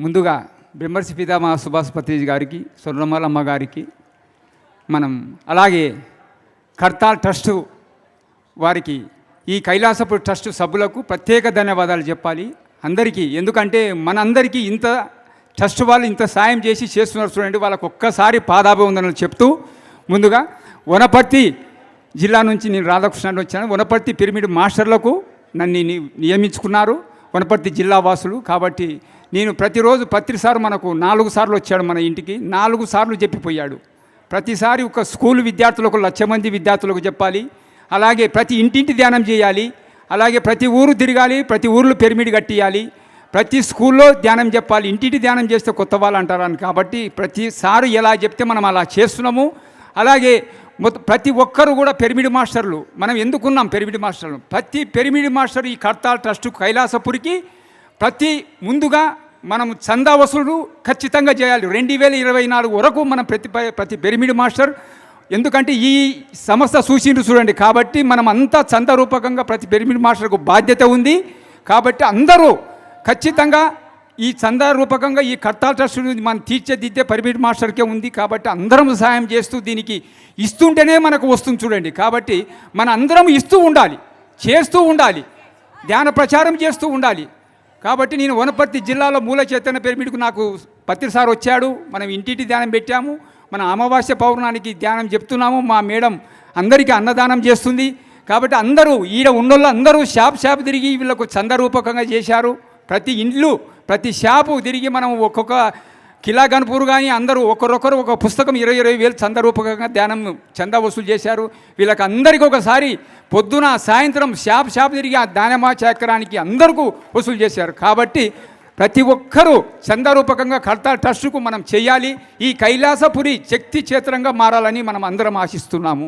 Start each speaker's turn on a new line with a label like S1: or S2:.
S1: ముందుగా బ్రహ్మర్షి పితామహ సుభాష్ పత్రిజ్ గారికి స్వర్ణమాలమ్మ గారికి మనం అలాగే కర్తాల్ ట్రస్టు వారికి ఈ కైలాసపురి ట్రస్ట్ సభ్యులకు ప్రత్యేక ధన్యవాదాలు చెప్పాలి. అందరికీ ఎందుకంటే మనందరికీ ఇంత ట్రస్ట్ వాళ్ళు ఇంత సాయం చేసి చేస్తున్నారు చూడండి వాళ్ళకు ఒక్కసారి పాదాభివందనలు చెప్తూ ముందుగా వనపర్తి జిల్లా నుంచి నేను రాధాకృష్ణ వచ్చాను. వనపర్తి పిరమిడ్ మాస్టర్లకు నన్ను ని- నియమించుకున్నారు. వనపర్తి జిల్లా వాసులు కాబట్టి నేను ప్రతిరోజు ప్రతిసారి మనకు నాలుగు సార్లు వచ్చాడు మన ఇంటికి. నాలుగు సార్లు చెప్పిపోయాడు. ప్రతిసారి ఒక స్కూల్ విద్యార్థులకు లక్ష మంది విద్యార్థులకు చెప్పాలి. అలాగే ప్రతి ఇంటింటి ధ్యానం చేయాలి. అలాగే ప్రతి ఊరు తిరగాలి ప్రతి ఊర్లో పిరమిడ్ కట్టియాలి. ప్రతి స్కూల్లో ధ్యానం చెప్పాలి. ఇంటింటి ధ్యానం చేస్తే కొత్త వాళ్ళు అంటారని. కాబట్టి ప్రతిసారి ఎలా చెప్తే మనం అలా చేస్తున్నాము. అలాగే ప్రతి ఒక్కరు కూడా పిరమిడ్ మాస్టర్లు. మనం ఎందుకున్నాం పిరమిడ్ మాస్టర్లు? ప్రతి పిరమిడ్ మాస్టర్ ఈ కర్తాల్ ట్రస్ట్ కైలాసపురికి ప్రతి ముందుగా మనం చందా వసూలు ఖచ్చితంగా చేయాలి. రెండు వేల ఇరవై నాలుగు వరకు మనం ప్రతి ప్రతి పిరమిడ్ మాస్టర్ ఎందుకంటే ఈ సంస్థ సూచిండు చూడండి. కాబట్టి మనం అంతా చందా రూపకంగా ప్రతి పిరమిడ్ మాస్టర్కు బాధ్యత ఉంది. కాబట్టి అందరూ ఖచ్చితంగా ఈ చందా రూపకంగా ఈ కర్తా ట్రస్ట్ మనం తీర్చిదిద్దే పిరమిడ్ మాస్టర్కే ఉంది. కాబట్టి అందరం సహాయం చేస్తూ దీనికి ఇస్తుంటేనే మనకు వస్తుంది చూడండి. కాబట్టి మన అందరం ఇస్తూ ఉండాలి చేస్తూ ఉండాలి ధ్యాన ప్రచారం చేస్తూ ఉండాలి. కాబట్టి నేను వనపర్తి జిల్లాలో మూల చైతన్య పిరమిడ్కు నాకు పత్రి సార్ వచ్చాడు. మనం ఇంటింటి ధ్యానం పెట్టాము. మన అమావాస్య పౌర్ణానికి ధ్యానం చెప్తున్నాము. మా మేడం అందరికీ అన్నదానం చేస్తుంది. కాబట్టి అందరూ ఈడ ఉన్నోళ్ళు అందరూ షాప్ షాప్ తిరిగి వీళ్ళకు చందరూపకంగా చేశారు. ప్రతి ఇండ్లు ప్రతి షాపు తిరిగి మనం ఒక్కొక్క కిలా గన్పూర్ కానీ అందరూ ఒకరొకరు ఒక పుస్తకం ఇరవై ఇరవై వేలు చంద రూపకంగా ధ్యానం చందా వసూలు చేశారు. వీళ్ళకి అందరికీ ఒకసారి పొద్దున సాయంత్రం షాప్ షాప్ తిరిగి ఆ దానమా చక్రానికి అందరికీ వసూలు చేశారు. కాబట్టి ప్రతి ఒక్కరూ చందారూపకంగా కర్తా ట్రస్టుకు మనం చేయాలి. ఈ కైలాసపురి శక్తి క్షేత్రంగా మారాలని మనం అందరం ఆశిస్తున్నాము.